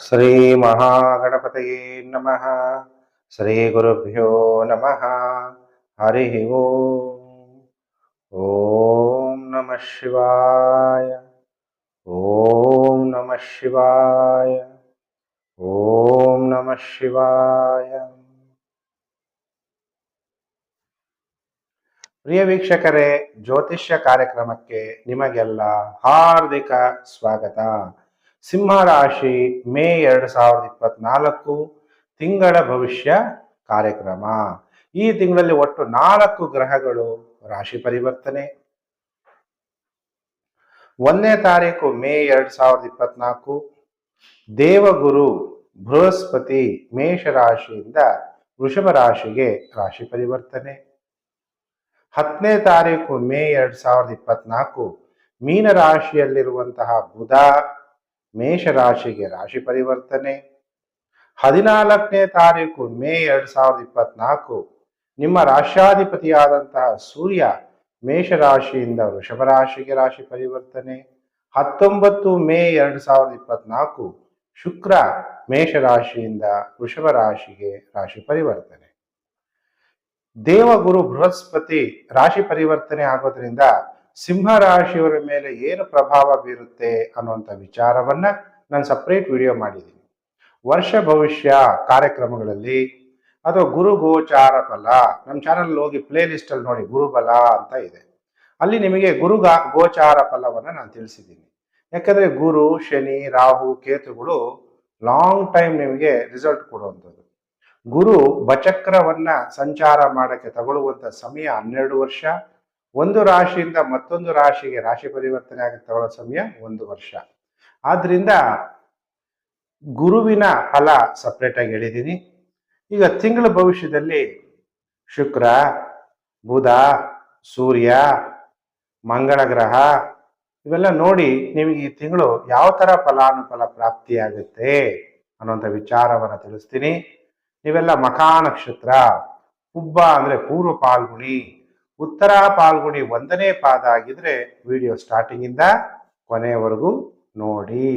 ಶ್ರೀ ಮಹಾಗಣಪತಯೇ ನಮಃ ಶ್ರೀ ಗುರುಭ್ಯೋ ನಮಃ ಹರಿ ಓಂ ನಮಃ ಶಿವಾಯ ಓಂ ನಮಃ ಶಿವಾಯ ಓಂ ನಮಃ ಶಿವಾಯ ಪ್ರಿಯ ವೀಕ್ಷಕರೇ, ಜ್ಯೋತಿಷ್ಯ ಕಾರ್ಯಕ್ರಮಕ್ಕೆ ನಿಮಗೆಲ್ಲ ಹಾರ್ದಿಕ ಸ್ವಾಗತ. ಸಿಂಹ ರಾಶಿ ಮೇ ಎರಡು ಸಾವಿರದ ಇಪ್ಪತ್ನಾಲ್ಕು ತಿಂಗಳ ಭವಿಷ್ಯ ಕಾರ್ಯಕ್ರಮ. ಈ ತಿಂಗಳಲ್ಲಿ ಒಟ್ಟು ನಾಲ್ಕು ಗ್ರಹಗಳು ರಾಶಿ ಪರಿವರ್ತನೆ. ಒಂದನೇ ತಾರೀಕು ಮೇ ಎರಡು ಸಾವಿರದ ಇಪ್ಪತ್ನಾಲ್ಕು ದೇವಗುರು ಬೃಹಸ್ಪತಿ ಮೇಷ ರಾಶಿಯಿಂದ ವೃಷಭ ರಾಶಿಗೆ ರಾಶಿ ಪರಿವರ್ತನೆ. ಹತ್ತನೇ ತಾರೀಕು ಮೇ ಎರಡ್ ಸಾವಿರದ ಇಪ್ಪತ್ನಾಲ್ಕು ಮೀನ ರಾಶಿಯಲ್ಲಿರುವಂತಹ ಬುಧ ಮೇಷ ರಾಶಿಗೆ ರಾಶಿ ಪರಿವರ್ತನೆ. ಹದಿನಾಲ್ಕನೇ ತಾರೀಕು ಮೇ ಎರಡ್ ಸಾವಿರದ ಇಪ್ಪತ್ನಾಲ್ಕು. ನಿಮ್ಮ ರಾಶ್ಯಾಧಿಪತಿಯಾದಂತಹ ಸೂರ್ಯ ಮೇಷರಾಶಿಯಿಂದ ವೃಷಭ ರಾಶಿಗೆ ರಾಶಿ ಪರಿವರ್ತನೆ. ಹತ್ತೊಂಬತ್ತು ಮೇ ಎರಡ್ ಸಾವಿರದ ಇಪ್ಪತ್ನಾಲ್ಕು ಶುಕ್ರ ಮೇಷರಾಶಿಯಿಂದ ವೃಷಭ ರಾಶಿಗೆ ರಾಶಿ ಪರಿವರ್ತನೆ. ದೇವಗುರು ಬೃಹಸ್ಪತಿ ರಾಶಿ ಪರಿವರ್ತನೆ ಆಗೋದ್ರಿಂದ ಸಿಂಹ ರಾಶಿಯವರ ಮೇಲೆ ಏನು ಪ್ರಭಾವ ಬೀರುತ್ತೆ ಅನ್ನುವಂಥ ವಿಚಾರವನ್ನ ನಾನು ಸಪ್ರೇಟ್ ವಿಡಿಯೋ ಮಾಡಿದ್ದೀನಿ. ವರ್ಷ ಭವಿಷ್ಯ ಕಾರ್ಯಕ್ರಮಗಳಲ್ಲಿ ಅಥವಾ ಗುರು ಗೋಚಾರ ಫಲ ನಮ್ಮ ಚಾನಲ್ ಹೋಗಿ ಪ್ಲೇ ಲಿಸ್ಟ್ ಅಲ್ಲಿ ನೋಡಿ ಗುರುಬಲ ಅಂತ ಇದೆ. ಅಲ್ಲಿ ನಿಮಗೆ ಗುರುಗಾ ಗೋಚಾರ ಫಲವನ್ನ ನಾನು ತಿಳಿಸಿದ್ದೀನಿ. ಯಾಕಂದ್ರೆ ಗುರು, ಶನಿ, ರಾಹು, ಕೇತುಗಳು ಲಾಂಗ್ ಟೈಮ್ ನಿಮಗೆ ರಿಸಲ್ಟ್ ಕೊಡುವಂಥದ್ದು. ಗುರು ಬಚಕ್ರವನ್ನ ಸಂಚಾರ ಮಾಡಕ್ಕೆ ತಗೊಳ್ಳುವಂತ ಸಮಯ ಹನ್ನೆರಡು ವರ್ಷ ಒಂದು ರಾಶಿಯಿಂದ ಮತ್ತೊಂದು ರಾಶಿಗೆ ರಾಶಿ ಪರಿವರ್ತನೆ ಆಗುತ್ತೆ ತಗೊಳ್ಳೋ ಸಮಯ ಒಂದು ವರ್ಷ. ಆದ್ರಿಂದ ಗುರುವಿನ ಫಲ ಸಪ್ರೇಟ್ ಆಗಿ ಹೇಳಿದ್ದೀನಿ ಈಗ ತಿಂಗಳ ಭವಿಷ್ಯದಲ್ಲಿ ಶುಕ್ರ, ಬುಧ, ಸೂರ್ಯ, ಮಂಗಳ ಗ್ರಹ ಇವೆಲ್ಲ ನೋಡಿ ನಿಮಗೆ ಈ ತಿಂಗಳು ಯಾವ ಥರ ಫಲಾನುಫಲ ಪ್ರಾಪ್ತಿಯಾಗುತ್ತೆ ಅನ್ನೋಂಥ ವಿಚಾರವನ್ನು ತಿಳಿಸ್ತೀನಿ. ನೀವೆಲ್ಲ ಮಖಾ ನಕ್ಷತ್ರ ಹುಬ್ಬ ಅಂದ್ರೆ ಪೂರ್ವ ಪಾಲ್ಗುಣಿ. ಉತ್ತರ ಪಾಲ್ಗುಣಿ ಒಂದನೇ ಪಾದ ಆಗಿದ್ರೆ ವಿಡಿಯೋ ಸ್ಟಾರ್ಟಿಂಗ್ ಇಂದ ಕೊನೆಯವರೆಗೂ ನೋಡಿ.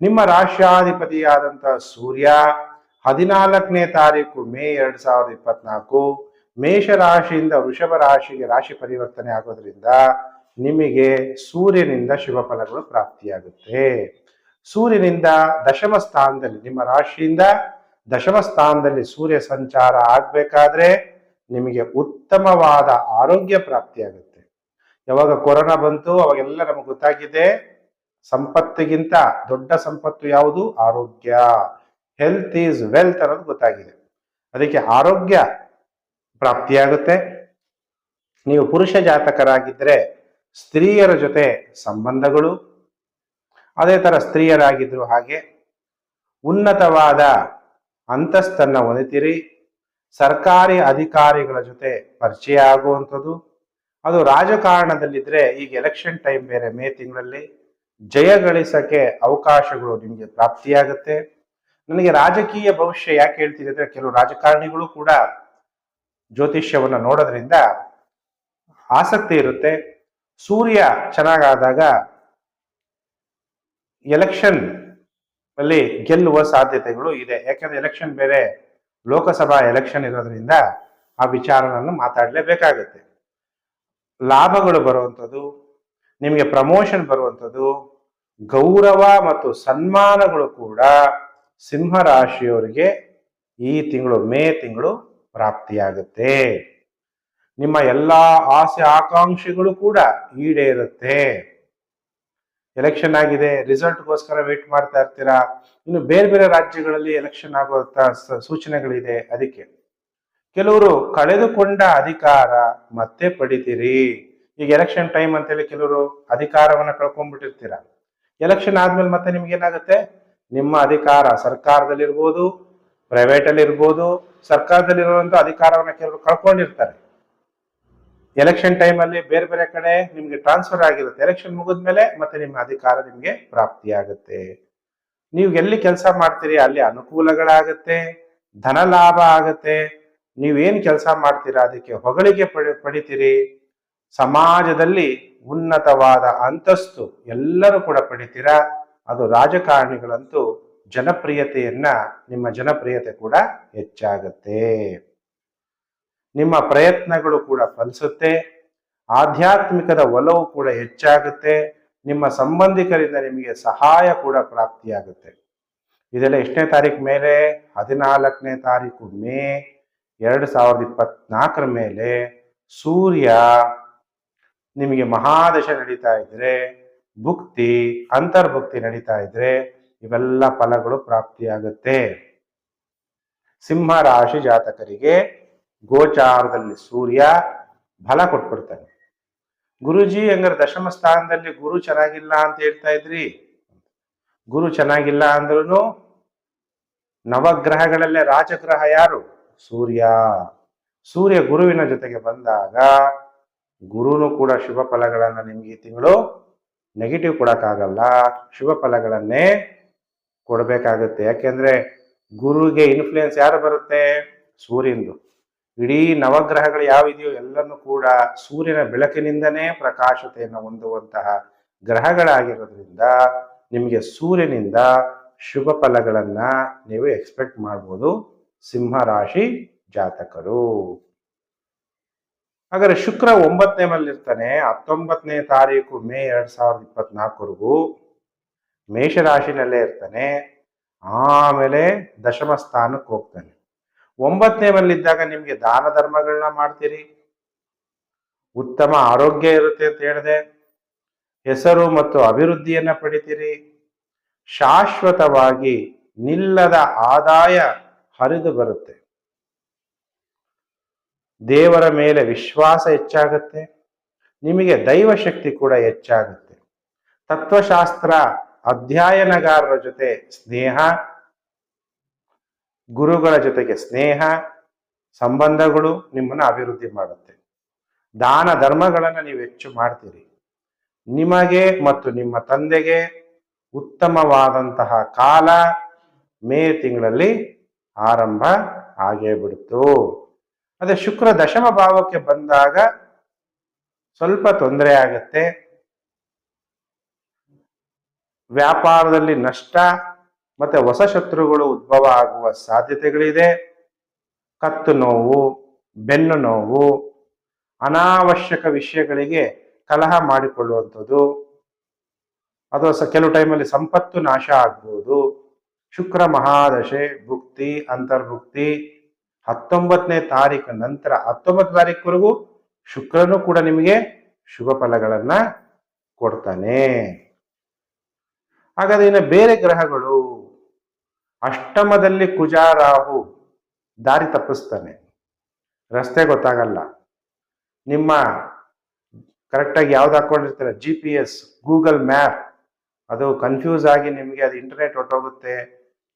ನಿಮ್ಮ ರಾಶ್ಯಾಧಿಪತಿಯಾದಂಥ ಸೂರ್ಯ ಹದಿನಾಲ್ಕನೇ ತಾರೀಕು ಮೇ ಎರಡು ಸಾವಿರದ ಇಪ್ಪತ್ನಾಲ್ಕು ಮೇಷ ರಾಶಿಯಿಂದ ವೃಷಭ ರಾಶಿಗೆ ರಾಶಿ ಪರಿವರ್ತನೆ ಆಗೋದ್ರಿಂದ ನಿಮಗೆ ಸೂರ್ಯನಿಂದ ಶುಭ ಫಲಗಳು ಪ್ರಾಪ್ತಿಯಾಗುತ್ತೆ. ಸೂರ್ಯನಿಂದ ದಶಮ ಸ್ಥಾನದಲ್ಲಿ ನಿಮ್ಮ ರಾಶಿಯಿಂದ ದಶಮ ಸ್ಥಾನದಲ್ಲಿ ಸೂರ್ಯ ಸಂಚಾರ ಆಗ್ಬೇಕಾದ್ರೆ ನಿಮಗೆ ಉತ್ತಮವಾದ ಆರೋಗ್ಯ ಪ್ರಾಪ್ತಿಯಾಗುತ್ತೆ. ಯಾವಾಗ ಕೊರೋನಾ ಬಂತು, ಅವಾಗೆಲ್ಲ ನಮಗೆ ಗೊತ್ತಾಗಿದೆ, ಸಂಪತ್ತಿಗಿಂತ ದೊಡ್ಡ ಸಂಪತ್ತು ಯಾವುದು? ಆರೋಗ್ಯ. ಹೆಲ್ತ್ ಈಸ್ ವೆಲ್ತ್ ಅನ್ನೋದು ಗೊತ್ತಾಗಿದೆ. ಅದಕ್ಕೆ ಆರೋಗ್ಯ ಪ್ರಾಪ್ತಿಯಾಗುತ್ತೆ. ನೀವು ಪುರುಷ ಜಾತಕರಾಗಿದ್ದರೆ ಸ್ತ್ರೀಯರ ಜೊತೆ ಸಂಬಂಧಗಳು, ಅದೇ ತರ ಸ್ತ್ರೀಯರಾಗಿದ್ರು ಹಾಗೆ ಉನ್ನತವಾದ ಅಂತಸ್ತನ್ನು ಹೊಂದಿತೀರಿ. ಸರ್ಕಾರಿ ಅಧಿಕಾರಿಗಳ ಜೊತೆ ಪರಿಚಯ ಆಗುವಂಥದ್ದು. ಅದು ರಾಜಕಾರಣದಲ್ಲಿದ್ದರೆ ಈಗ ಎಲೆಕ್ಷನ್ ಟೈಮ್ ಬೇರೆ ಮೇ ತಿಂಗಳಲ್ಲಿ ಜಯ ಗಳಿಸಕ್ಕೆ ಅವಕಾಶಗಳು ನಿಮಗೆ ಪ್ರಾಪ್ತಿಯಾಗುತ್ತೆ. ನನಗೆ ರಾಜಕೀಯ ಭವಿಷ್ಯ ಯಾಕೆ ಹೇಳ್ತೀನಿ ಅಂದ್ರೆ ಕೆಲವು ರಾಜಕಾರಣಿಗಳು ಕೂಡ ಜ್ಯೋತಿಷ್ಯವನ್ನ ನೋಡೋದ್ರಿಂದ ಆಸಕ್ತಿ ಇರುತ್ತೆ. ಸೂರ್ಯ ಚೆನ್ನಾಗಾದಾಗ ಎಲೆಕ್ಷನ್ ಅಲ್ಲಿ ಗೆಲ್ಲುವ ಸಾಧ್ಯತೆಗಳು ಇದೆ. ಯಾಕಂದ್ರೆ ಎಲೆಕ್ಷನ್ ಬೇರೆ ಲೋಕಸಭಾ ಎಲೆಕ್ಷನ್ ಇರೋದ್ರಿಂದ ಆ ವಿಚಾರವನ್ನು ಮಾತಾಡಲೇಬೇಕಾಗುತ್ತೆ. ಲಾಭಗಳು ಬರುವಂಥದ್ದು, ನಿಮಗೆ ಪ್ರಮೋಷನ್ ಬರುವಂಥದ್ದು, ಗೌರವ ಮತ್ತು ಸನ್ಮಾನಗಳು ಕೂಡ ಸಿಂಹರಾಶಿಯವರಿಗೆ ಈ ತಿಂಗಳು, ಮೇ ತಿಂಗಳು ಪ್ರಾಪ್ತಿಯಾಗುತ್ತೆ. ನಿಮ್ಮ ಎಲ್ಲ ಆಸೆ, ಆಕಾಂಕ್ಷೆಗಳು ಕೂಡ ಈಡೇರುತ್ತೆ. ಎಲೆಕ್ಷನ್ ಆಗಿದೆ ರಿಸಲ್ಟ್ಗೋಸ್ಕರ ವೇಟ್ ಮಾಡ್ತಾ ಇರ್ತೀರಾ? ಇನ್ನು ಬೇರೆ ಬೇರೆ ರಾಜ್ಯಗಳಲ್ಲಿ ಎಲೆಕ್ಷನ್ ಆಗುವಂತ ಸೂಚನೆಗಳಿದೆ ಅದಕ್ಕೆ. ಕೆಲವರು ಕಳೆದುಕೊಂಡ ಅಧಿಕಾರ ಮತ್ತೆ ಪಡಿತೀರಿ. ಈಗ ಎಲೆಕ್ಷನ್ ಟೈಮ್ ಅಂತೇಳಿ ಕೆಲವರು ಅಧಿಕಾರವನ್ನ ಕಳ್ಕೊಂಡ್ಬಿಟ್ಟಿರ್ತೀರ. ಎಲೆಕ್ಷನ್ ಆದ್ಮೇಲೆ ಮತ್ತೆ ನಿಮ್ಗೆ ಏನಾಗುತ್ತೆ? ನಿಮ್ಮ ಅಧಿಕಾರ ಸರ್ಕಾರದಲ್ಲಿರ್ಬೋದು ಪ್ರೈವೇಟ್ ಅಲ್ಲಿ ಇರ್ಬೋದು ಸರ್ಕಾರದಲ್ಲಿರುವಂತ ಅಧಿಕಾರವನ್ನ ಕೆಲವರು ಕಳ್ಕೊಂಡಿರ್ತಾರೆ. ಎಲೆಕ್ಷನ್ ಟೈಮ್ ಅಲ್ಲಿ ಬೇರೆ ಬೇರೆ ಕಡೆ ನಿಮ್ಗೆ ಟ್ರಾನ್ಸ್ಫರ್ ಆಗಿರುತ್ತೆ. ಎಲೆಕ್ಷನ್ ಮುಗಿದ್ಮೇಲೆ ಮತ್ತೆ ನಿಮ್ಮ ಅಧಿಕಾರ ನಿಮ್ಗೆ ಪ್ರಾಪ್ತಿಯಾಗುತ್ತೆ. ನೀವು ಎಲ್ಲಿ ಕೆಲಸ ಮಾಡ್ತೀರಿ ಅಲ್ಲಿ ಅನುಕೂಲಗಳಾಗತ್ತೆ ಧನ ಲಾಭ ಆಗತ್ತೆ ನೀವೇನ್ ಕೆಲಸ ಮಾಡ್ತೀರಾ, ಅದಕ್ಕೆ ಹೊಗಳಿಕೆ ಪಡಿ, ಪಡಿತೀರಿ. ಸಮಾಜದಲ್ಲಿ ಉನ್ನತವಾದ ಅಂತಸ್ತು ಎಲ್ಲರೂ ಕೂಡ ಪಡಿತೀರಾ, ಅದು ರಾಜಕಾರಣಿಗಳಂತೂ ಜನಪ್ರಿಯತೆಯನ್ನ, ನಿಮ್ಮ ಜನಪ್ರಿಯತೆ ಕೂಡ ಹೆಚ್ಚಾಗುತ್ತೆ. ನಿಮ್ಮ ಪ್ರಯತ್ನಗಳು ಕೂಡ ಫಲಿಸುತ್ತೆ, ಆಧ್ಯಾತ್ಮಿಕದ ಒಲವು ಕೂಡ ಹೆಚ್ಚಾಗುತ್ತೆ, ನಿಮ್ಮ ಸಂಬಂಧಿಕರಿಂದ ನಿಮಗೆ ಸಹಾಯ ಕೂಡ ಪ್ರಾಪ್ತಿಯಾಗುತ್ತೆ. ಇದೆಲ್ಲ ಎಷ್ಟನೇ ತಾರೀಕು ಮೇಲೆ? ಹದಿನಾಲ್ಕನೇ ತಾರೀಕು ಮೇ ಎರಡು ಸಾವಿರದ ಇಪ್ಪತ್ನಾಲ್ಕರ ಮೇಲೆ. ಸೂರ್ಯ ನಿಮಗೆ ಮಹಾದಶ ನಡೀತಾ ಇದ್ರೆ, ಭುಕ್ತಿ, ಅಂತರ್ಭುಕ್ತಿ ನಡೀತಾ ಇದ್ರೆ, ಇವೆಲ್ಲ ಫಲಗಳು ಪ್ರಾಪ್ತಿಯಾಗುತ್ತೆ. ಸಿಂಹ ರಾಶಿ ಜಾತಕರಿಗೆ ಗೋಚಾರದಲ್ಲಿ ಸೂರ್ಯ ಫಲ ಕೊಟ್ಬಿಡ್ತಾನೆ. ಗುರುಜಿ, ಹಂಗಾರೆ ದಶಮ ಸ್ಥಾನದಲ್ಲಿ ಗುರು ಚೆನ್ನಾಗಿಲ್ಲ ಅಂತ ಹೇಳ್ತಾ ಇದ್ರಿ? ಗುರು ಚೆನ್ನಾಗಿಲ್ಲ ಅಂದ್ರೂ ನವಗ್ರಹಗಳಲ್ಲೇ ರಾಜಗ್ರಹ ಯಾರು? ಸೂರ್ಯ. ಸೂರ್ಯ ಗುರುವಿನ ಜೊತೆಗೆ ಬಂದಾಗ ಗುರುನು ಕೂಡ ಶುಭ ಫಲಗಳನ್ನ ನಿಮ್ಗೆ ಈ ತಿಂಗಳು ನೆಗೆಟಿವ್ ಕೊಡೋಕ್ಕಾಗಲ್ಲ. ಶುಭ ಫಲಗಳನ್ನೇ ಕೊಡಬೇಕಾಗುತ್ತೆ. ಯಾಕೆಂದ್ರೆ ಗುರುಗೆ ಇನ್ಫ್ಲುಯೆನ್ಸ್ ಯಾರು ಬರುತ್ತೆ? ಸೂರ್ಯಂದು. ಇಡೀ ನವಗ್ರಹಗಳು ಯಾವಿದೆಯೋ ಎಲ್ಲನೂ ಕೂಡ ಸೂರ್ಯನ ಬೆಳಕಿನಿಂದನೇ ಪ್ರಕಾಶತೆಯನ್ನು ಹೊಂದುವಂತಹ ಗ್ರಹಗಳಾಗಿರೋದ್ರಿಂದ ನಿಮಗೆ ಸೂರ್ಯನಿಂದ ಶುಭ ಫಲಗಳನ್ನ ನೀವು ಎಕ್ಸ್ಪೆಕ್ಟ್ ಮಾಡ್ಬೋದು ಸಿಂಹ ರಾಶಿ ಜಾತಕರು. ಹಾಗಾದ್ರೆ ಶುಕ್ರ ಒಂಬತ್ತನೇ ಮಲ್ಲಿರ್ತಾನೆ ಹತ್ತೊಂಬತ್ತನೇ ತಾರೀಕು ಮೇ ಎರಡ್ ಸಾವಿರದ ಇಪ್ಪತ್ನಾಲ್ಕವರೆಗೂ ಮೇಷರಾಶಿನಲ್ಲೇ ಇರ್ತಾನೆ, ಆಮೇಲೆ ದಶಮ ಸ್ಥಾನಕ್ಕೆ ಹೋಗ್ತಾನೆ. ಒಂಬತ್ತನೇ ಬಲ್ಲಿದ್ದಾಗ ನಿಮ್ಗೆ ದಾನ ಧರ್ಮಗಳನ್ನ ಮಾಡ್ತೀರಿ. ಉತ್ತಮ ಆರೋಗ್ಯ ಇರುತ್ತೆ ಅಂತ ಹೇಳಿದೆ. ಹೆಸರು ಮತ್ತು ಅಭಿವೃದ್ಧಿಯನ್ನ ಪಡಿತೀರಿ. ಶಾಶ್ವತವಾಗಿ ನಿಲ್ಲದ ಆದಾಯ ಹರಿದು ಬರುತ್ತೆ. ದೇವರ ಮೇಲೆ ವಿಶ್ವಾಸ ಹೆಚ್ಚಾಗುತ್ತೆ. ನಿಮಗೆ ದೈವ ಶಕ್ತಿ ಕೂಡ ಹೆಚ್ಚಾಗುತ್ತೆ. ತತ್ವಶಾಸ್ತ್ರ ಅಧ್ಯಯನಗಾರರ ಜೊತೆ ಸ್ನೇಹ ಗುರುಗಳ ಜೊತೆಗೆ ಸ್ನೇಹ, ಸಂಬಂಧಗಳು ನಿಮ್ಮನ್ನು ಅಭಿವೃದ್ಧಿ ಮಾಡುತ್ತೆ. ದಾನ ಧರ್ಮಗಳನ್ನು ನೀವು ಹೆಚ್ಚು ಮಾಡ್ತೀರಿ. ನಿಮಗೆ ಮತ್ತು ನಿಮ್ಮ ತಂದೆಗೆ ಉತ್ತಮವಾದಂತಹ ಕಾಲ ಮೇ ತಿಂಗಳಲ್ಲಿ ಆರಂಭ ಆಗೇ ಬಿಡ್ತು. ಅದೇ ಶುಕ್ರ ದಶಮ ಭಾವಕ್ಕೆ ಬಂದಾಗ ಸ್ವಲ್ಪ ತೊಂದರೆ ಆಗುತ್ತೆ. ವ್ಯಾಪಾರದಲ್ಲಿ ನಷ್ಟ ಮತ್ತೆ ಹೊಸ ಶತ್ರುಗಳು ಉದ್ಭವ ಆಗುವ ಸಾಧ್ಯತೆಗಳಿದೆ. ಕತ್ತು ನೋವು, ಬೆನ್ನು ನೋವು, ಅನಾವಶ್ಯಕ ವಿಷಯಗಳಿಗೆ ಕಲಹ ಮಾಡಿಕೊಳ್ಳುವಂಥದ್ದು. ಅಥವಾ ಸ ಕೆಲವು ಟೈಮಲ್ಲಿ ಸಂಪತ್ತು ನಾಶ ಆಗ್ಬೋದು. ಶುಕ್ರ ಮಹಾದಶೆ, ಭುಕ್ತಿ, ಅಂತರ್ಭುಕ್ತಿ. ಹತ್ತೊಂಬತ್ತನೇ ತಾರೀಕು ನಂತರ, ಹತ್ತೊಂಬತ್ತು ತಾರೀಕುವರೆಗೂ ಶುಕ್ರನು ಕೂಡ ನಿಮಗೆ ಶುಭ ಫಲಗಳನ್ನ ಕೊಡ್ತಾನೆ. ಹಾಗಾದ್ರೆ ಇನ್ನು ಬೇರೆ ಗ್ರಹಗಳು ಅಷ್ಟಮದಲ್ಲಿ ಕುಜಾರಾಹು ದಾರಿ ತಪ್ಪಿಸ್ತಾನೆ. ರಸ್ತೆ ಗೊತ್ತಾಗಲ್ಲ. ನಿಮ್ಮ ಕರೆಕ್ಟಾಗಿ ಯಾವ್ದು ಹಾಕೊಂಡಿರ್ತೀರ? G P S Google map ಅದು ಕನ್ಫ್ಯೂಸ್ ಆಗಿ ನಿಮಗೆ ಅದು ಇಂಟರ್ನೆಟ್ ಹೊಟ್ಟೋಗುತ್ತೆ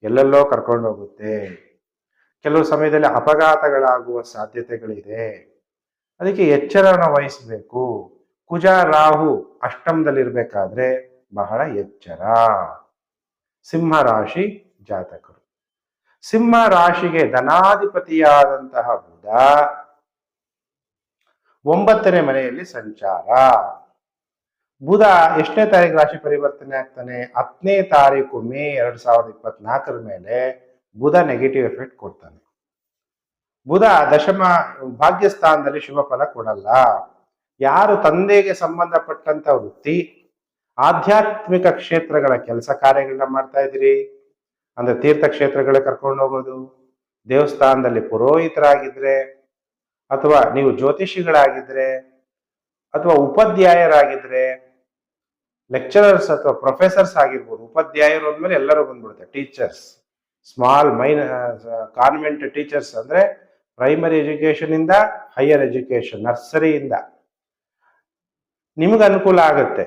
ಎಲ್ಲೆಲ್ಲೋ ಕರ್ಕೊಂಡು ಹೋಗುತ್ತೆ ಕೆಲವು ಸಮಯದಲ್ಲಿ ಅಪಘಾತಗಳಾಗುವ ಸಾಧ್ಯತೆಗಳಿದೆ. ಅದಕ್ಕೆ ಎಚ್ಚರನ ವಹಿಸಬೇಕು. ಕುಜ ರಾಹು ಅಷ್ಟಮದಲ್ಲಿರ್ಬೇಕಾದ್ರೆ ಬಹಳ ಎಚ್ಚರ. ಸಿಂಹ ರಾಶಿ ಜಾತಕರು. ಸಿಂಹ ರಾಶಿಗೆ ಧನಾಧಿಪತಿಯಾದಂತಹ ಬುಧ ಒಂಬತ್ತನೇ ಮನೆಯಲ್ಲಿ ಸಂಚಾರ. ಬುಧ ಎಷ್ಟನೇ ತಾರೀಕು ರಾಶಿ ಪರಿವರ್ತನೆ ಆಗ್ತಾನೆ? ಹತ್ತನೇ ತಾರೀಕು ಮೇ ಎರಡ್ ಸಾವಿರದ ಇಪ್ಪತ್ನಾಲ್ಕರ ಮೇಲೆ ಬುಧ ನೆಗೆಟಿವ್ ಎಫೆಕ್ಟ್ ಕೊಡ್ತಾನೆ. ಬುಧ ದಶಮ ಭಾಗ್ಯಸ್ಥಾನದಲ್ಲಿ ಶುಭ ಫಲ ಕೊಡಲ್ಲ. ಯಾರು ತಂದೆಗೆ ಸಂಬಂಧಪಟ್ಟಂತ ವೃತ್ತಿ, ಆಧ್ಯಾತ್ಮಿಕ ಕ್ಷೇತ್ರಗಳ ಕೆಲಸ ಕಾರ್ಯಗಳನ್ನ ಮಾಡ್ತಾ ಇದ್ದೀರಿ? ಅಂದ್ರೆ ತೀರ್ಥ ಕ್ಷೇತ್ರಗಳ ಕರ್ಕೊಂಡು ಹೋಗೋದು, ದೇವಸ್ಥಾನದಲ್ಲಿ ಪುರೋಹಿತರಾಗಿದ್ರೆ ಅಥವಾ ನೀವು ಜ್ಯೋತಿಷಿಗಳಾಗಿದ್ರೆ ಅಥವಾ ಉಪಾಧ್ಯಾಯರಾಗಿದ್ರೆ ಲೆಕ್ಚರರ್ಸ್ ಅಥವಾ ಪ್ರೊಫೆಸರ್ಸ್ ಆಗಿರ್ಬೋದು, ಉಪಾಧ್ಯಾಯರು ಅಂದ್ಮೇಲೆ ಎಲ್ಲರೂ ಬಂದ್ಬಿಡುತ್ತೆ. Teachers small main convent teachers ಅಂದ್ರೆ ಪ್ರೈಮರಿ ಎಜುಕೇಶನ್ ಇಂದ ಹೈಯರ್ ಎಜುಕೇಶನ್ ನರ್ಸರಿಯಿಂದ ನಿಮಗೆ ಅನುಕೂಲ ಆಗುತ್ತೆ.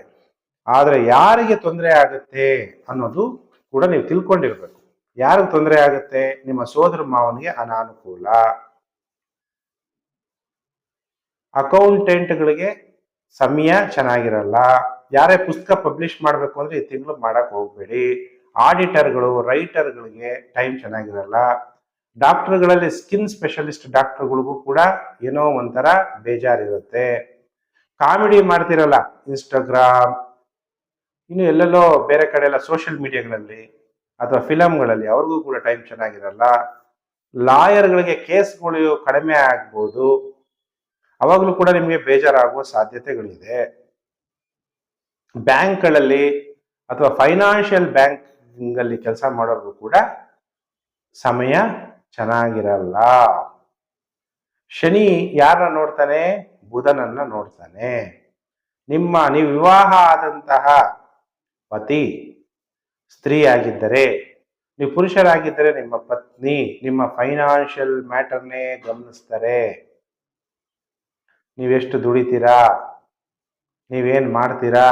ಆದರೆ ಯಾರಿಗೆ ತೊಂದರೆ ಆಗುತ್ತೆ ಅನ್ನೋದು ಕೂಡ ನೀವು ತಿಳ್ಕೊಂಡಿರ್ಬೇಕು. ಯಾರಿಗೆ ತೊಂದರೆ ಆಗುತ್ತೆ? ನಿಮ್ಮ ಸೋದರ ಮಾವನಿಗೆ ಅನಾನುಕೂಲ. ಅಕೌಂಟೆಂಟ್ಗಳಿಗೆ ಸಮಯ ಚೆನ್ನಾಗಿರಲ್ಲ. ಯಾರೇ ಪುಸ್ತಕ ಪಬ್ಲಿಷ್ ಮಾಡಬೇಕು ಅಂದ್ರೆ ಈ ತಿಂಗಳು ಮಾಡಕ್ ಹೋಗ್ಬೇಡಿ. ಆಡಿಟರ್ಗಳು, ರೈಟರ್ಗಳಿಗೆ ಟೈಮ್ ಚೆನ್ನಾಗಿರಲ್ಲ. ಡಾಕ್ಟರ್ಗಳಲ್ಲಿ ಸ್ಕಿನ್ ಸ್ಪೆಷಲಿಸ್ಟ್ ಡಾಕ್ಟರ್ಗಳಿಗೂ ಕೂಡ ಏನೋ ಒಂಥರ ಬೇಜಾರಿರುತ್ತೆ. ಕಾಮಿಡಿ ಮಾಡ್ತಿರಲ್ಲ, ಇನ್ಸ್ಟಾಗ್ರಾಮ್ ಇನ್ನು ಎಲ್ಲೆಲ್ಲೋ ಬೇರೆ ಕಡೆ ಎಲ್ಲ ಸೋಷಿಯಲ್ ಮೀಡಿಯಾಗಳಲ್ಲಿ ಅಥವಾ ಫಿಲಮ್ಗಳಲ್ಲಿ ಅವ್ರಿಗೂ ಕೂಡ ಟೈಮ್ ಚೆನ್ನಾಗಿರಲ್ಲ. ಲಾಯರ್ಗಳಿಗೆ ಕೇಸ್ಗಳು ಕಡಿಮೆ ಆಗ್ಬೋದು. ಅವಾಗಲೂ ಕೂಡ ನಿಮಗೆ ಬೇಜಾರಾಗುವ ಸಾಧ್ಯತೆಗಳಿದೆ. ಬ್ಯಾಂಕ್ಗಳಲ್ಲಿ ಅಥವಾ ಫೈನಾನ್ಷಿಯಲ್ ಬ್ಯಾಂಕಿಂಗ್ ಕೆಲಸ ಮಾಡೋರ್ಗೂ ಕೂಡ ಸಮಯ ಚೆನ್ನಾಗಿರಲ್ಲ. ಶನಿ ಯಾರನ್ನ ನೋಡ್ತಾನೆ? ಬುಧನನ್ನ ನೋಡ್ತಾನೆ. ನಿಮ್ಮ, ನೀವು ವಿವಾಹ ಆದಂತಹ ಪತಿ ಸ್ತ್ರೀ ಆಗಿದ್ದರೆ ನೀವು ಪುರುಷರಾಗಿದ್ದರೆ ನಿಮ್ಮ ಪತ್ನಿ ನಿಮ್ಮ ಫೈನಾನ್ಷಿಯಲ್ ಮ್ಯಾಟರ್ನೇ ಗಮನಿಸ್ತಾರೆ. ನೀವೆಷ್ಟು ದುಡಿತೀರಾ? ನೀವೇನು ಮಾಡ್ತೀರಾ?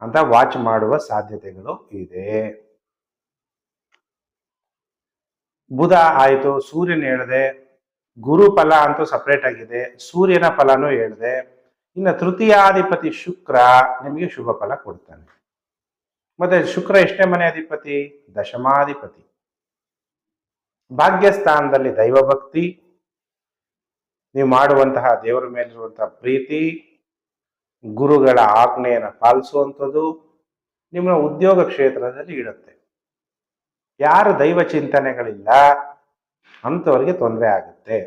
ಅಂತ ವಾಚ್ ಮಾಡುವ ಸಾಧ್ಯತೆಗಳು ಇದೆ. ಬುಧ ಆಯಿತು, ಸೂರ್ಯನ ಹೇಳಿದೆ, ಗುರು ಫಲ ಅಂತೂ ಸಪ್ರೇಟ್ ಆಗಿದೆ, ಸೂರ್ಯನ ಫಲನೂ ಹೇಳಿದೆ. ಇನ್ನು ತೃತೀಯಾಧಿಪತಿ ಶುಕ್ರ ನಿಮಗೆ ಶುಭ ಫಲ ಕೊಡ್ತಾನೆ. ಮತ್ತೆ ಶುಕ್ರ ಎಷ್ಟೇ ಮನೆ ಅಧಿಪತಿ? ದಶಮಾಧಿಪತಿ. ಭಾಗ್ಯಸ್ಥಾನದಲ್ಲಿ ದೈವಭಕ್ತಿ ನೀವು ಮಾಡುವಂತಹ ದೇವರ ಮೇಲಿರುವಂತಹ ಪ್ರೀತಿ. ಗುರುಗಳ ಆಜ್ಞೆಯನ್ನು ಪಾಲಿಸುವಂಥದ್ದು ನಿಮ್ಮ ಉದ್ಯೋಗ ಕ್ಷೇತ್ರದಲ್ಲಿ ಇಡುತ್ತೆ ಯಾರು ದೈವ ಚಿಂತನೆಗಳಿಲ್ಲ ಅಂಥವರಿಗೆ ತೊಂದರೆ ಆಗುತ್ತೆ.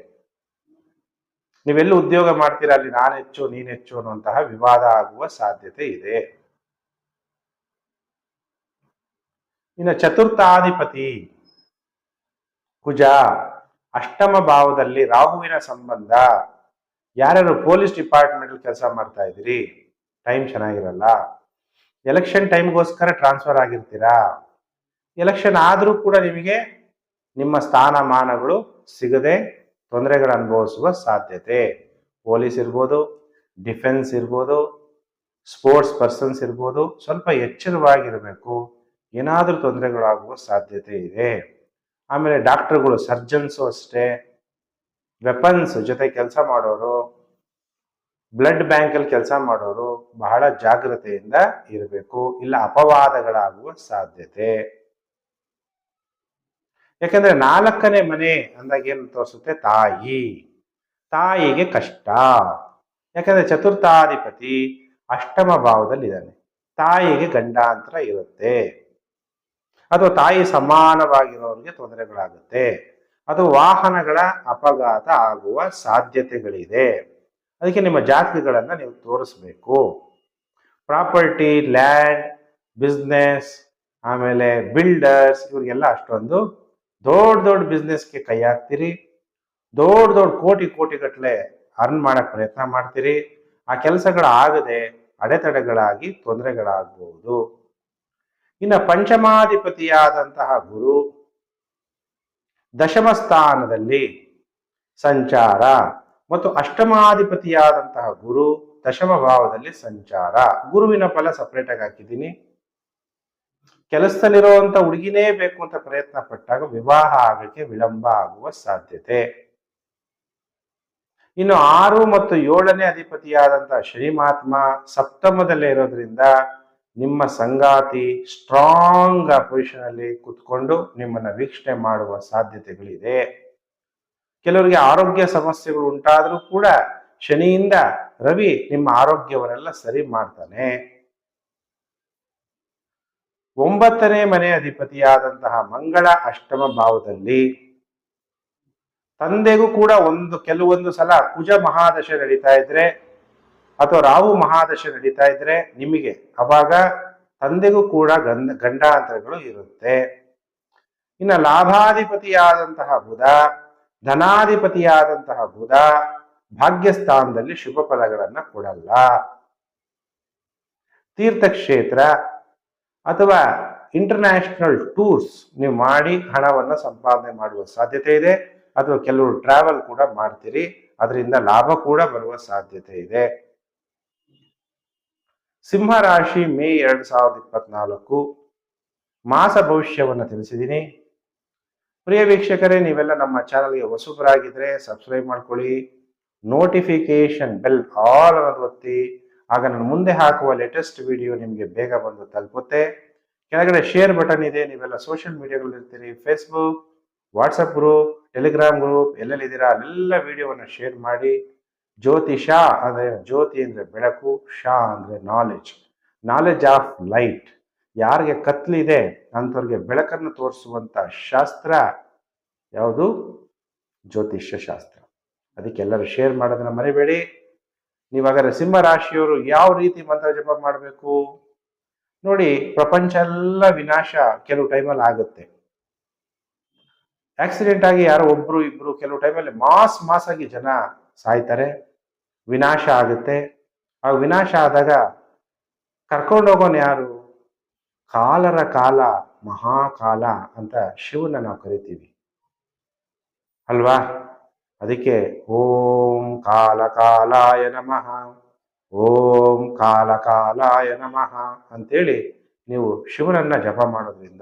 ನೀವೆಲ್ಲಿ ಉದ್ಯೋಗ ಮಾಡ್ತೀರಾ? ಅಲ್ಲಿ ನಾನು ಹೆಚ್ಚು, ನೀನು ಹೆಚ್ಚು ಅನ್ನುವಂತಹ ವಿವಾದ ಆಗುವ ಸಾಧ್ಯತೆ ಇದೆ. ಇನ್ನು ಚತುರ್ಥಾಧಿಪತಿ ಕುಜ, ಅಷ್ಟಮ ಭಾವದಲ್ಲಿ ರಾಹುವಿನ ಸಂಬಂಧ. ಯಾರ್ಯಾರು ಪೊಲೀಸ್ ಡಿಪಾರ್ಟ್ಮೆಂಟ್ ಕೆಲಸ ಮಾಡ್ತಾ ಇದ್ದೀರಿ? ಟೈಮ್ ಚೆನ್ನಾಗಿರಲ್ಲ. ಎಲೆಕ್ಷನ್ ಟೈಮ್ಗೋಸ್ಕರ ಟ್ರಾನ್ಸ್ಫರ್ ಆಗಿರ್ತೀರಾ? ಎಲೆಕ್ಷನ್ ಆದರೂ ಕೂಡ ನಿಮಗೆ ನಿಮ್ಮ ಸ್ಥಾನಮಾನಗಳು ಸಿಗದೆ ತೊಂದರೆಗಳು ಅನುಭವಿಸುವ ಸಾಧ್ಯತೆ. ಪೊಲೀಸ್ ಇರ್ಬೋದು, ಡಿಫೆನ್ಸ್ ಇರ್ಬೋದು, ಸ್ಪೋರ್ಟ್ಸ್ ಪರ್ಸನ್ಸ್ ಇರ್ಬೋದು, ಸ್ವಲ್ಪ ಎಚ್ಚರವಾಗಿರಬೇಕು. ಏನಾದರೂ ತೊಂದರೆಗಳಾಗುವ ಸಾಧ್ಯತೆ ಇದೆ. ಆಮೇಲೆ ಡಾಕ್ಟರ್ಗಳು, ಸರ್ಜನ್ಸು ಅಷ್ಟೇ. ವೆಪನ್ಸ್ ಜೊತೆ ಕೆಲಸ ಮಾಡೋರು, ಬ್ಲಡ್ ಬ್ಯಾಂಕಲ್ಲಿ ಕೆಲಸ ಮಾಡೋರು ಬಹಳ ಜಾಗ್ರತೆಯಿಂದ ಇರಬೇಕು. ಇಲ್ಲ ಅಪವಾದಗಳಾಗುವ ಸಾಧ್ಯತೆ. ಯಾಕಂದ್ರೆ ನಾಲ್ಕನೇ ಮನೆ ಅಂದಾಗ ಏನು ತೋರಿಸುತ್ತೆ? ತಾಯಿ. ತಾಯಿಗೆ ಕಷ್ಟ. ಯಾಕಂದ್ರೆ ಚತುರ್ಥಾಧಿಪತಿ ಅಷ್ಟಮ ಭಾವದಲ್ಲಿ ಇದ್ದಾನೆ ತಾಯಿಗೆ ಗಂಡಾಂತರ ಇರುತ್ತೆ. ಅಥವಾ ತಾಯಿ ಸಮಾನವಾಗಿರೋರಿಗೆ ತೊಂದರೆಗಳಾಗುತ್ತೆ. ಅದು ವಾಹನಗಳ ಅಪಘಾತ ಆಗುವ ಸಾಧ್ಯತೆಗಳಿದೆ. ಅದಕ್ಕೆ ನಿಮ್ಮ ಜಾತಿಗಳನ್ನು ನೀವು ತೋರಿಸ್ಬೇಕು. ಪ್ರಾಪರ್ಟಿ, ಲ್ಯಾಂಡ್, ಬಿಸ್ನೆಸ್, ಆಮೇಲೆ ಬಿಲ್ಡರ್ಸ್, ಇವರಿಗೆಲ್ಲ ಅಷ್ಟೊಂದು ದೊಡ್ಡ ದೊಡ್ಡ ಬಿಸ್ನೆಸ್ಗೆ ಕೈ ಹಾಕ್ತೀರಿ. ದೊಡ್ಡ ದೊಡ್ಡ ಕೋಟಿ ಕೋಟಿ ಗಟ್ಟಲೆ ಅರ್ನ್ ಮಾಡಕ್ ಪ್ರಯತ್ನ ಮಾಡ್ತೀರಿ. ಆ ಕೆಲಸಗಳಾಗದೆ ಅಡೆತಡೆಗಳಾಗಿ ತೊಂದರೆಗಳಾಗಬಹುದು ಇನ್ನು ಪಂಚಮಾಧಿಪತಿಯಾದಂತಹ ಗುರು ದಶಮ ಸ್ಥಾನದಲ್ಲಿ ಸಂಚಾರ ಮತ್ತು ಅಷ್ಟಮಾಧಿಪತಿಯಾದಂತಹ ಗುರು ದಶಮ ಭಾವದಲ್ಲಿ ಸಂಚಾರ. ಗುರುವಿನ ಫಲ ಸಪ್ರೇಟಾಗಿ ಹಾಕಿದ್ದೀನಿ. ಕೆಲಸದಲ್ಲಿರುವಂತ ಹುಡುಗಿನೇ ಬೇಕು ಅಂತ ಪ್ರಯತ್ನ ಪಟ್ಟಾಗ ವಿವಾಹ ಆಗಕ್ಕೆ ವಿಳಂಬ ಆಗುವ ಸಾಧ್ಯತೆ. ಇನ್ನು ಆರು ಮತ್ತು ಏಳನೇ ಅಧಿಪತಿಯಾದಂತಹ ಶ್ರೀಮಾತ್ಮ ಸಪ್ತಮದಲ್ಲೇ ಇರೋದ್ರಿಂದ ನಿಮ್ಮ ಸಂಗಾತಿ ಸ್ಟ್ರಾಂಗ್ ಪೊಸಿಷನ್ ಅಲ್ಲಿ ಕುತ್ಕೊಂಡು ನಿಮ್ಮನ್ನ ವೀಕ್ಷಣೆ ಮಾಡುವ ಸಾಧ್ಯತೆಗಳಿದೆ. ಕೆಲವರಿಗೆ ಆರೋಗ್ಯ ಸಮಸ್ಯೆಗಳು ಉಂಟಾದರೂ ಕೂಡ ಶನಿಯಿಂದ ರವಿ ನಿಮ್ಮ ಆರೋಗ್ಯವನ್ನೆಲ್ಲ ಸರಿ ಮಾಡ್ತಾನೆ. ಒಂಬತ್ತನೇ ಮನೆ ಅಧಿಪತಿಯಾದಂತಹ ಮಂಗಳ ಅಷ್ಟಮ ಭಾವದಲ್ಲಿ ತಂದೆಗೂ ಕೂಡ ಒಂದು ಕೆಲವೊಂದು ಸಲ ಕುಜ ಮಹಾದಶ ನಡೀತಾ ಇದ್ರೆ ಅಥವಾ ರಾಹು ಮಹಾದಶ ನಡೀತಾ ಇದ್ರೆ ನಿಮಗೆ ಅವಾಗ ತಂದೆಗೂ ಕೂಡ ಗಂಧ ಗಂಡಾಂತರಗಳು ಇರುತ್ತೆ. ಇನ್ನು ಲಾಭಾಧಿಪತಿಯಾದಂತಹ ಬುಧ, ಧನಾಧಿಪತಿಯಾದಂತಹ ಬುಧ ಭಾಗ್ಯಸ್ಥಾನದಲ್ಲಿ ಶುಭ ಫಲಗಳನ್ನ ಕೊಡಲ್ಲ. ತೀರ್ಥಕ್ಷೇತ್ರ ಅಥವಾ ಇಂಟರ್ನ್ಯಾಷನಲ್ ಟೂರ್ಸ್ ನೀವು ಮಾಡಿ ಹಣವನ್ನು ಸಂಪಾದನೆ ಮಾಡುವ ಸಾಧ್ಯತೆ ಇದೆ, ಅಥವಾ ಕೆಲವರು ಟ್ರಾವೆಲ್ ಕೂಡ ಮಾಡ್ತೀರಿ, ಅದರಿಂದ ಲಾಭ ಕೂಡ ಬರುವ ಸಾಧ್ಯತೆ ಇದೆ. ಸಿಂಹ ರಾಶಿ ಮೇ ಎರಡ್ ಸಾವಿರದ ಇಪ್ಪತ್ನಾಲ್ಕು, ಮಾಸ ಭವಿಷ್ಯವನ್ನು ತಿಳಿಸಿದ್ದೀನಿ ಪ್ರಿಯ ವೀಕ್ಷಕರೇ, ನೀವೆಲ್ಲ ನಮ್ಮ ಚಾನಲ್ಗೆ ಹೊಸಬರಾಗಿದ್ರೆ ಸಬ್ಸ್ಕ್ರೈಬ್ ಮಾಡ್ಕೊಳ್ಳಿ ನೋಟಿಫಿಕೇಶನ್ ಬೆಲ್ ಆಲ್ ಅನ್ನೋದು ಒತ್ತಿ ಆಗ ನಾನು ಮುಂದೆ ಹಾಕುವ ಲೇಟೆಸ್ಟ್ ವಿಡಿಯೋ ನಿಮಗೆ ಬೇಗ ಬಂದು ತಲುಪುತ್ತೆ. ಕೆಳಗಡೆ ಶೇರ್ ಬಟನ್ ಇದೆ, ನೀವೆಲ್ಲ ಸೋಷಿಯಲ್ ಮೀಡಿಯಾಗಳಲ್ಲಿ ಇರ್ತೀರಿ. Facebook WhatsApp group Telegram group ಎಲ್ಲೆಲ್ಲಿದ್ದೀರಾ ಅಲ್ಲೆಲ್ಲ ವಿಡಿಯೋವನ್ನು ಶೇರ್ ಮಾಡಿ. ಜ್ಯೋತಿಷ ಅಂದರೆ ಜ್ಯೋತಿ ಅಂದರೆ ಬೆಳಕು, ಶಾ ಅಂದರೆ ನಾಲೆಜ್ ನಾಲೆಜ್ ಆಫ್ ಲೈಟ್ ಯಾರಿಗೆ ಕತ್ಲಿದೆ ಅಂಥವ್ರಿಗೆ ಬೆಳಕನ್ನು ತೋರಿಸುವಂಥ ಶಾಸ್ತ್ರ ಯಾವುದು? ಜ್ಯೋತಿಷ್ಯ ಶಾಸ್ತ್ರ. ಅದಕ್ಕೆಲ್ಲರೂ ಶೇರ್ ಮಾಡೋದನ್ನ ಮರಿಬೇಡಿ. ನೀವಾಗಾದ್ರೆ ಸಿಂಹ ರಾಶಿಯವರು ಯಾವ ರೀತಿ ಮಂತ್ರ ಜಪ ಮಾಡಬೇಕು? ನೋಡಿ, ಪ್ರಪಂಚ ಎಲ್ಲ ವಿನಾಶ ಕೆಲವು ಟೈಮಲ್ಲಿ ಆಗುತ್ತೆ. ಆಕ್ಸಿಡೆಂಟ್ ಆಗಿ ಯಾರೋ ಒಬ್ರು ಇಬ್ರು ಕೆಲವು ಟೈಮಲ್ಲಿ ಮಾಸ್ ಮಾಸ್ ಆಗಿ ಜನ ಸಾಯ್ತಾರೆ. ವಿನಾಶ ಆಗುತ್ತೆ. ಆ ವಿನಾಶ ಆದಾಗ ಕರ್ಕೊಂಡೋಗೋನು ಯಾರು? ಕಾಲರ ಕಾಲ, ಮಹಾಕಾಲ ಅಂತ ಶಿವನ ನಾವು ಕರಿತೀವಿ. ಅಲ್ವಾ? ಅದಕ್ಕೆ ಓಂ ಕಾಲ ಕಾಲಾಯ ನಮಃ. ಓಂ ಕಾಲ ಕಾಲಾಯ ನಮಃ ಅಂತೇಳಿ ನೀವು ಶಿವನನ್ನ ಜಪ ಮಾಡೋದ್ರಿಂದ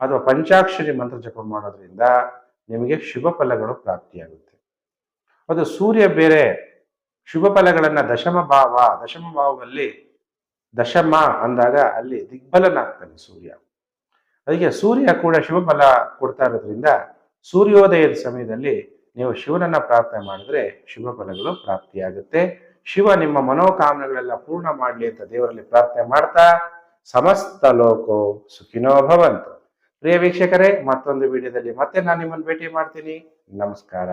ಅಥವಾ ಪಂಚಾಕ್ಷರಿ ಮಂತ್ರ ಜಪ ಮಾಡೋದ್ರಿಂದ ನಿಮಗೆ ಶುಭ ಫಲಗಳು ಪ್ರಾಪ್ತಿಯಾಗುತ್ತೆ. ಅದು ಸೂರ್ಯ ಬೇರೆ ಶುಭ ಫಲಗಳನ್ನ ದಶಮ ಭಾವ, ದಶಮ ಭಾವದಲ್ಲಿ ದಶಮ ಅಂದಾಗ ಅಲ್ಲಿ ದಿಗ್ಬಲನಾಗ್ತಾನೆ ಸೂರ್ಯ. ಅದಕ್ಕೆ ಸೂರ್ಯ ಕೂಡ ಶುಭ ಫಲ ಕೊಡ್ತಾ ಇರೋದ್ರಿಂದ ಸೂರ್ಯೋದಯದ ಸಮಯದಲ್ಲಿ ನೀವು ಶಿವನನ್ನ ಪ್ರಾರ್ಥನೆ ಮಾಡಿದ್ರೆ ಶುಭ ಫಲಗಳು ಪ್ರಾಪ್ತಿಯಾಗುತ್ತೆ. ಶಿವ ನಿಮ್ಮ ಮನೋಕಾಮನೆಗಳೆಲ್ಲ ಪೂರ್ಣ ಮಾಡಲಿ ಅಂತ ದೇವರಲ್ಲಿ ಪ್ರಾರ್ಥನೆ ಮಾಡ್ತಾ ಸಮಸ್ತ ಲೋಕೋ ಸುಖಿನೋ ಭವಂತು. ಪ್ರಿಯ ವೀಕ್ಷಕರೇ, ಮತ್ತೊಂದು ವಿಡಿಯೋದಲ್ಲಿ ಮತ್ತೆ ನಾನು ನಿಮ್ಮನ್ನು ಭೇಟಿ ಮಾಡ್ತೀನಿ. ನಮಸ್ಕಾರ.